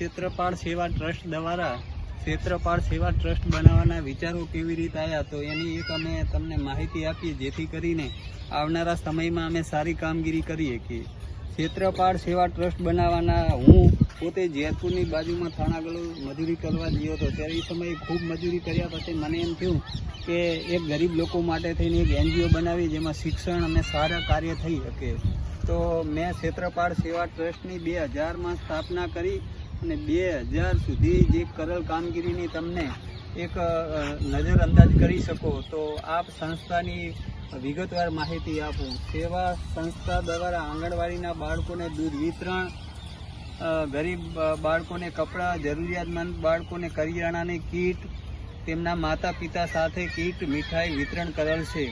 ક્ષેત્રપાળ સેવા ટ્રસ્ટ દ્વારા ક્ષેત્રપાળ સેવા ટ્રસ્ટ બનાવવાના વિચારો કેવી રીતે આવ્યા? તો એની એક અમે તમને માહિતી આપીએ, જેથી કરીને આવનારા સમયમાં અમે સારી કામગીરી કરી શકીએ ક્ષેત્રપાળ સેવા ટ્રસ્ટ બનાવવાના, હું પોતે જેતપુરની બાજુમાં થાણાગળું મજૂરી કરવા ગયો હતો. ત્યારે એ સમયે ખૂબ મજૂરી કર્યા પછી મને એમ થયું કે એક ગરીબ લોકો માટે થઈને એક એનજીઓ બનાવી, જેમાં શિક્ષણ અને સારા કાર્ય થઈ શકે. તો મેં ક્ષેત્રપાળ સેવા ટ્રસ્ટની બે હજારમાં સ્થાપના કરી. અને બે હજાર સુધી જે કરેલ કામગીરીની તમને એક નજર નજરઅંદાજ કરી શકો, તો આપ સંસ્થાની વિગતવાર માહિતી આપો. સેવા સંસ્થા દ્વારા આંગણવાડીના બાળકોને દૂધ વિતરણ ગરીબ બાળકોને કપડાં, જરૂરિયાતમંદ બાળકોને કરિયાણાની કીટ, તેમના માતા પિતા સાથે કીટ, મીઠાઈ વિતરણ કરેલ છે.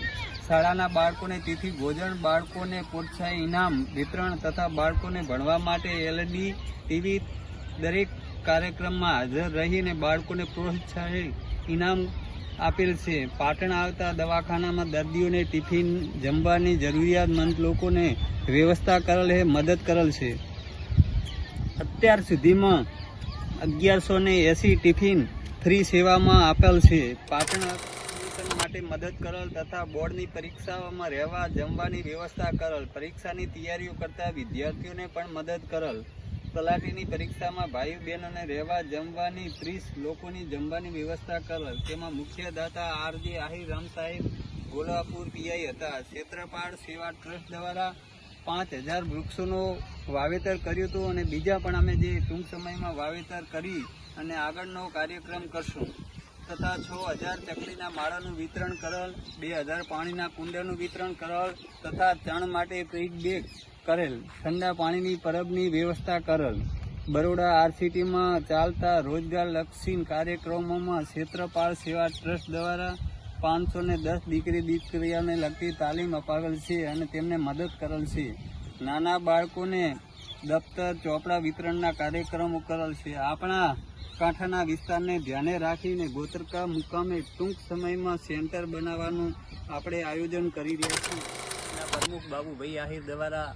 શાળાના બાળકોને તેથી, ભોજન બાળકોને પ્રોત્સાહન, ઇનામ વિતરણ તથા બાળકોને ભણવા માટે એલઈડી ટીવી દરેક કાર્યક્રમમાં હાજર રહીને બાળકોને પ્રોત્સાહન ઇનામ આપેલ છે. પાટણ આવતા દવાખાનામાં દર્દીઓને ટિફિન, જમવાની જરૂરિયાતમંદ લોકોને વ્યવસ્થા કરેલ એ મદદ કરેલ છે. અત્યાર સુધીમાં અગિયારસો ને એસી ટિફિન ફ્રી સેવામાં આપેલ છે. પાટણ માટે મદદ કરેલ તથા બોર્ડની પરીક્ષાઓમાં રહેવા, જમવાની વ્યવસ્થા કરેલ, પરીક્ષાની તૈયારીઓ કરતા વિદ્યાર્થીઓને પણ મદદ કરેલ. તલાટીની પરીક્ષામાં ભાઈ બહેનોને રહેવા જમવાની ત્રીસ લોકોની જમવાની વ્યવસ્થા કરેલ તેમાં મુખ્ય દાતા આરજી આહિર, રામ સાહેબ ગોલાપુર પીઆઈ હતા. ક્ષેત્રપાળ સેવા ટ્રસ્ટ દ્વારા પાંચ હજાર વૃક્ષોનું વાવેતર કર્યું હતું અને બીજા પણ અમે જે ટૂંક સમયમાં વાવેતર કરી અને આગળનો કાર્યક્રમ કરશું. તથા છ હજાર ચકલીના માળાનું વિતરણ કરેલ, બે હજાર પાણીના કુંડનું વિતરણ કરેલ તથા ચણ માટે ફીડ બેગ કરેલ. ઠંડા પાણીની પરબની વ્યવસ્થા કરેલ. બરોડા આરસીટીમાં ચાલતા રોજગાર લક્ષી કાર્યક્રમોમાં ક્ષેત્રપાળ સેવા ટ્રસ્ટ દ્વારા પાંચસો ને દસ દીકરી દીકરીઓને લગતી તાલીમ અપાવેલ છે અને તેમને મદદ કરેલ છે. નાના બાળકોને દફતર, ચોપડા વિતરણના કાર્યક્રમો કરેલ છે. આપણા કાંઠાના વિસ્તારને ધ્યાને રાખીને ગોતરકા મુકામે ટૂંક સમયમાં સેન્ટર બનાવવાનું આપણે આયોજન કરી રહ્યા છીએ. પ્રમુખ પ્રમુખ બાબુભાઈ આહિર દ્વારા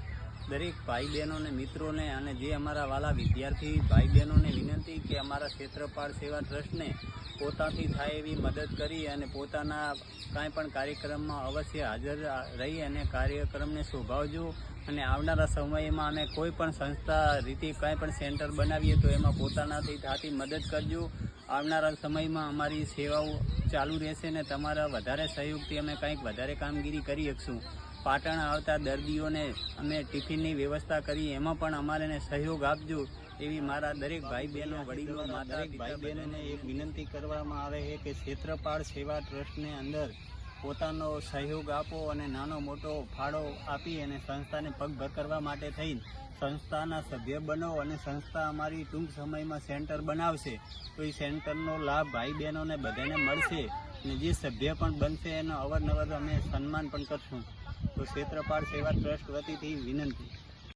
દરેક ભાઈ બહેનોને મિત્રોને અને જે અમારા વાલા વિદ્યાર્થી ભાઈ બહેનોને વિનંતી કે અમારા ક્ષેત્રપાળ સેવા ટ્રસ્ટને પોતાથી થાય એવી મદદ કરી અને પોતાના કાંઈ પણ કાર્યક્રમમાં અવશ્ય હાજર રહી અને કાર્યક્રમને શોભાવજો. અને આવનારા સમયમાં અમે કોઈ પણ સંસ્થા રીતે કાંઈ પણ સેન્ટર બનાવીએ તો એમાં પોતાનાથી થતી મદદ કરજો. આવનારા સમયમાં અમારી સેવાઓ ચાલુ રહેશે ને તમારા વધારે સહયોગથી અમે કંઈક વધારે કામગીરી કરી શકશું. પાટણ આવતા દર્દીઓને અમે ટિફિનની વ્યવસ્થા કરી એમાં પણ અમારે સહયોગ આપજો એવી મારા દરેક ભાઈ બહેનો વડીલો દરેક ભાઈ બહેનોને એક વિનંતી કરવામાં આવે છે કે ક્ષેત્રપાળ સેવા ટ્રસ્ટને અંદર પોતાનો સહયોગ આપો અને નાનો મોટો ફાળો આપી અને સંસ્થાને પગભર કરવા માટે થઈ સંસ્થાના સભ્ય બનો અને સંસ્થા અમારી ટૂંક સમયમાં સેન્ટર બનાવશે. તો એ સેન્ટરનો લાભ ભાઈ બહેનોને બધાને મળશે અને જે સભ્ય પણ બનશે એનો અવરનવર અમે સન્માન પણ કરશું. તો ક્ષેત્રપાળ સેવા ટ્રસ્ટ વતીથી વિનંતી.